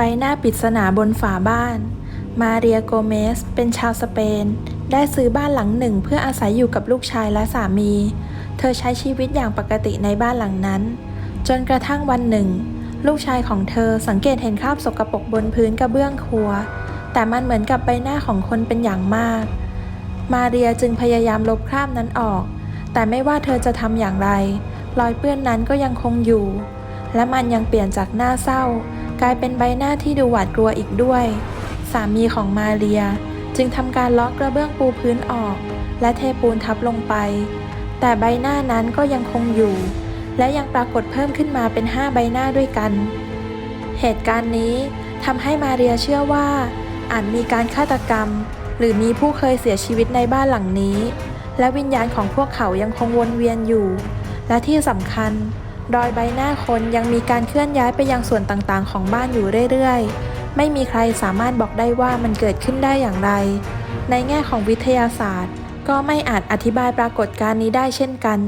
ใบหน้าปริศนาบนฝาบ้าน มาเรียโกเมส เป็นชาวสเปน ได้ซื้อบ้านหลังหนึ่งเพื่ออาศัยอยู่กับลูกชายและสามี เธอใช้ชีวิตอย่างปกติในบ้านหลังนั้น จนกระทั่งวันหนึ่ง ลูกชายของเธอสังเกตเห็นคราบสกปรกบนพื้นกระเบื้องครัว แต่มันเหมือนกับใบหน้าของคนเป็นอย่างมาก มาเรียจึงพยายามลบคราบนั้นออก แต่ไม่ว่าเธอจะทำอย่างไร รอยเปื้อนนั้นก็ยังคงอยู่ และมันยังเปลี่ยนจากหน้าเศร้า กลายเป็นใบหน้าที่ดูหวาดกลัวอีกด้วย สามีของมาเรียจึงทำการล็อกกระเบื้องปูพื้นออก และเทปูนทับลงไป แต่ใบหน้านั้นก็ยังคงอยู่ และยังปรากฏเพิ่มขึ้นมาเป็นห้าใบหน้าด้วยกัน เหตุการณ์นี้ทำให้มาเรียเชื่อว่า อาจมีการฆาตกรรม หรือมีผู้เคยเสียชีวิตในบ้านหลังนี้ และวิญญาณของพวกเขายังคงวนเวียนอยู่ และที่สำคัญ รอยใบหน้าคนยังมีการเคลื่อนย้ายไปยังส่วนต่างๆ ของบ้านอยู่เรื่อยๆ ไม่มีใครสามารถบอกได้ว่ามันเกิดขึ้นได้อย่างไร ในแง่ของวิทยาศาสตร์ ก็ไม่อาจอธิบายปรากฏการณ์นี้ได้เช่นกัน